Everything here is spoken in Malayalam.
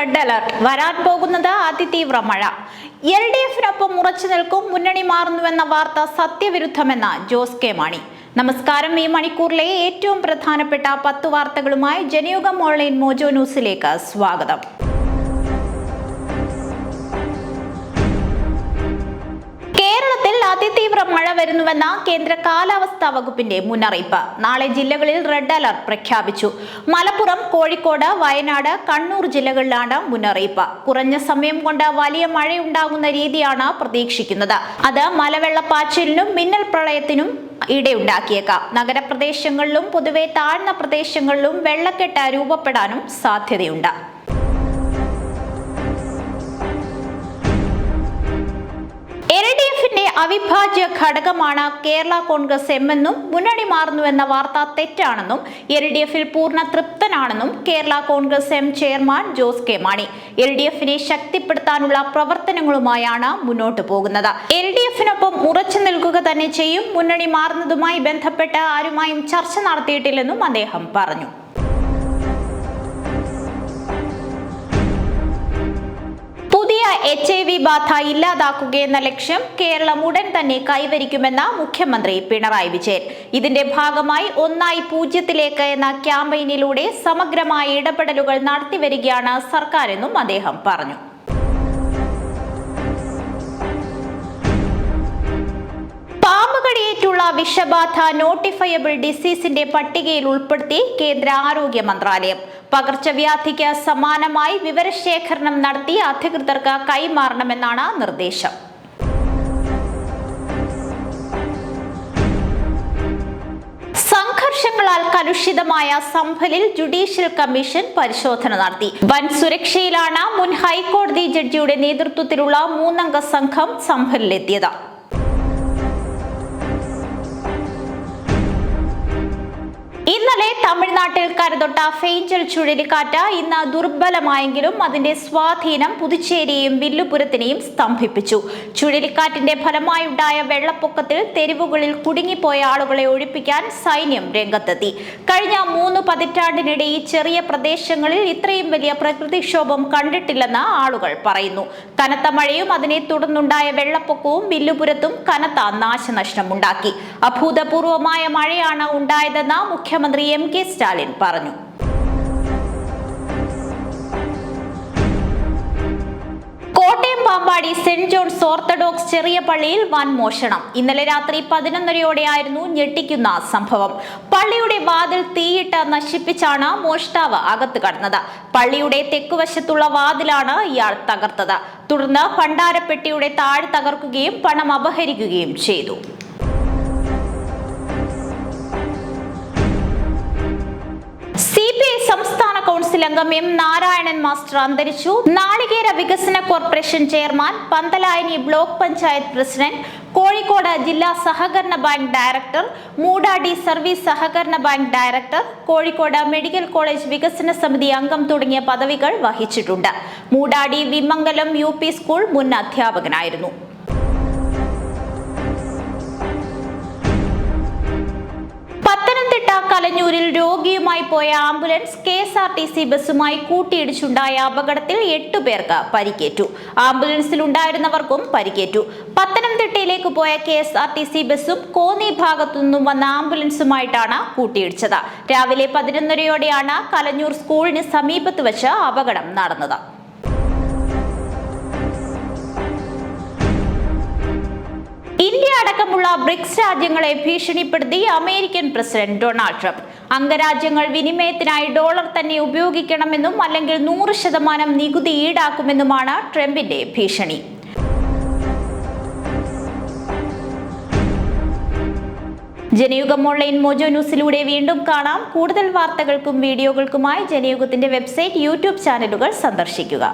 Red alert. വരാൻ പോകുന്നത് അതിതീവ്ര മഴ. എൽ ഡി എഫിനൊപ്പം ഉറച്ചു നിൽക്കും മുന്നണി മാറുന്നുവെന്ന വാർത്ത സത്യവിരുദ്ധമെന്ന ജോസ് കെ മാണി. നമസ്കാരം ഈ മണിക്കൂറിലെ ഏറ്റവും പ്രധാനപ്പെട്ട പത്ത് വാർത്തകളുമായി ജനയുഗം ഓൺലൈൻ മോജോ ന്യൂസിലേക്ക് സ്വാഗതം. വരുന്നുവെന്ന കേന്ദ്ര കാലാവസ്ഥാ വകുപ്പിന്റെ മുന്നറിയിപ്പ്. നാളെ ജില്ലകളിൽ റെഡ് അലർട്ട് പ്രഖ്യാപിച്ചു. മലപ്പുറം കോഴിക്കോട് വയനാട് കണ്ണൂർ ജില്ലകളിലാണ് മുന്നറിയിപ്പ്. കുറഞ്ഞ സമയം കൊണ്ട് വലിയ മഴയുണ്ടാകുന്ന രീതിയാണ് പ്രതീക്ഷിക്കുന്നത്. അത് മലവെള്ളപ്പാച്ചിലിനും മിന്നൽ പ്രളയത്തിനും ഇടയുണ്ടാക്കിയേക്കാം. നഗരപ്രദേശങ്ങളിലും പൊതുവെ താഴ്ന്ന പ്രദേശങ്ങളിലും വെള്ളക്കെട്ട് രൂപപ്പെടാനും സാധ്യതയുണ്ട്. എഫിന്റെ അവിഭാജ്യ ഘടകമാണ് കേരള കോൺഗ്രസ് എം എന്നും മുന്നണി മാറുന്നുവെന്ന വാർത്ത തെറ്റാണെന്നും എൽ ഡി എഫിൽ പൂർണ തൃപ്തനാണെന്നും Kerala Congress M chairman Jose K Mani. L D എഫിനെ ശക്തിപ്പെടുത്താനുള്ള പ്രവർത്തനങ്ങളുമായാണ് മുന്നോട്ട് പോകുന്നത്. എൽ ഡി എഫിനൊപ്പം ഉറച്ചു നിൽക്കുക തന്നെ ചെയ്യും. മുന്നണി മാറുന്നതുമായി ബന്ധപ്പെട്ട് ആരുമായും ചർച്ച നടത്തിയിട്ടില്ലെന്നും അദ്ദേഹം പറഞ്ഞു. എച്ച് ഐ വി ബാധ ഇല്ലാതാക്കുകയെന്ന ലക്ഷ്യം കേരളം ഉടൻ തന്നെ കൈവരിക്കുമെന്ന മുഖ്യമന്ത്രി പിണറായി വിജയൻ. ഇതിന്റെ ഭാഗമായി ഒന്നായി പൂജ്യത്തിലേക്ക് എന്ന ക്യാമ്പയിനിലൂടെ സമഗ്രമായ ഇടപെടലുകൾ നടത്തിവരികയാണ് സർക്കാരെന്നും അദ്ദേഹം പറഞ്ഞു. പാമ്പുകടിയേറ്റുള്ള വിഷബാധ നോട്ടിഫയബിൾ ഡിസീസിന്റെ പട്ടികയിൽ ഉൾപ്പെടുത്തി കേന്ദ്ര ആരോഗ്യ മന്ത്രാലയം. പകർച്ചവ്യാധിക്ക് സമാനമായി വിവരശേഖരണം നടത്തി അധികൃതർക്ക് കൈമാറണമെന്നാണ് നിർദ്ദേശം. സംഘർഷങ്ങളാൽ കലുഷിതമായ സംഭലിൽ ജുഡീഷ്യൽ കമ്മീഷൻ പരിശോധന നടത്തി. വൻ സുരക്ഷയിലാണ് മുൻ ഹൈക്കോടതി ജഡ്ജിയുടെ നേതൃത്വത്തിലുള്ള മൂന്നംഗ സംഘം സംഭലിലെത്തിയത്. ഇന്നലെ തമിഴ്നാട്ടിൽ കരുതൊട്ട ഫെയ്ഞ്ചൽ ചുഴലിക്കാറ്റ് ഇന്ന് ദുർബലമായെങ്കിലും അതിന്റെ സ്വാധീനം പുതുച്ചേരിയെയും വില്ലുപുരത്തിനെയും സ്തംഭിപ്പിച്ചു. ചുഴലിക്കാറ്റിന്റെ ഫലമായുണ്ടായ വെള്ളപ്പൊക്കത്തിൽ തെരുവുകളിൽ കുടുങ്ങിപ്പോയ ആളുകളെ ഒഴിപ്പിക്കാൻ സൈന്യം രംഗത്തെത്തി. കഴിഞ്ഞ മൂന്ന് പതിറ്റാണ്ടിനിടെ ഈ ചെറിയ പ്രദേശങ്ങളിൽ ഇത്രയും വലിയ പ്രകൃതിക്ഷോഭം കണ്ടിട്ടില്ലെന്ന് ആളുകൾ പറയുന്നു. കനത്ത മഴയും അതിനെ തുടർന്നുണ്ടായ വെള്ളപ്പൊക്കവും വില്ലുപുരത്തും കനത്ത നാശനഷ്ടമുണ്ടാക്കി. അഭൂതപൂർവമായ മഴയാണ് ഉണ്ടായതെന്ന് മുഖ്യമന്ത്രി എം കെ സ്റ്റാലിൻ പറഞ്ഞു. Kottayam Pampady saint John's orthodox ചെറിയ പള്ളിയിൽ വൻ മോഷണം. ഇന്നലെ രാത്രി പതിനൊന്നരയോടെയായിരുന്നു ഞെട്ടിക്കുന്ന സംഭവം. പള്ളിയുടെ വാതിൽ തീയിട്ട് നശിപ്പിച്ചാണ് മോഷ്ടാവ് അകത്ത് കടന്നത്. പള്ളിയുടെ തെക്കുവശത്തുള്ള വാതിലാണ് ഇയാൾ തകർത്തത്. തുടർന്ന് ഭണ്ഡാരപ്പെട്ടിയുടെ താഴ് തകർക്കുകയും പണം അപഹരിക്കുകയും ചെയ്തു. അംഗം എം നാരായണൻ മാസ്റ്റർ അന്തരിച്ചു. നാളികേര വികസന corporation chairman Panthalayani block panchayat president Kozhikode ജില്ലാ സഹകരണ ബാങ്ക് ഡയറക്ടർ മൂടാടി സർവീസ് സഹകരണ bank director Kozhikode medical college വികസന സമിതി അംഗം തുടങ്ങിയ പദവികൾ വഹിച്ചിട്ടുണ്ട്. മൂടാടി വിമംഗലം യു സ്കൂൾ മുൻ അധ്യാപകനായിരുന്നു. കലഞ്ഞൂരിൽ രോഗിയുമായി പോയ ambulance K S R T C ബസ്സുമായി കൂട്ടിയിടിച്ചുണ്ടായ അപകടത്തിൽ എട്ടു പേർക്ക് പരിക്കേറ്റു. ആംബുലൻസിൽ ഉണ്ടായിരുന്നവർക്കും പരിക്കേറ്റു. പത്തനംതിട്ടയിലേക്ക് പോയ K S R T C ബസ്സും കോന്നി ഭാഗത്തു നിന്നും വന്ന ആംബുലൻസുമായിട്ടാണ് കൂട്ടിയിടിച്ചത്. രാവിലെ പതിനൊന്നരയോടെയാണ് കലഞ്ഞൂർ സ്കൂളിന് സമീപത്ത് വച്ച് അപകടം നടന്നത്. അടക്കമുള്ള ബ്രിക്സ് രാജ്യങ്ങളെ ഭീഷണിപ്പെടുത്തി അമേരിക്കൻ പ്രസിഡന്റ് ഡൊണാൾഡ് ട്രംപ്. അംഗരാജ്യങ്ങൾ വിനിമയത്തിനായി ഡോളർ തന്നെ ഉപയോഗിക്കണമെന്നും അല്ലെങ്കിൽ നൂറ് ശതമാനം നികുതി ഈടാക്കുമെന്നുമാണ് ട്രംപിന്റെ ഭീഷണി. ജനയുഗം ഓൺലൈൻ മോജോ ന്യൂസിലൂടെ വീണ്ടും കാണാം. കൂടുതൽ വാർത്തകൾക്കും വീഡിയോകൾക്കുമായി ജനയുഗത്തിന്റെ വെബ്സൈറ്റ് യൂട്യൂബ് ചാനലുകൾ സന്ദർശിക്കുക.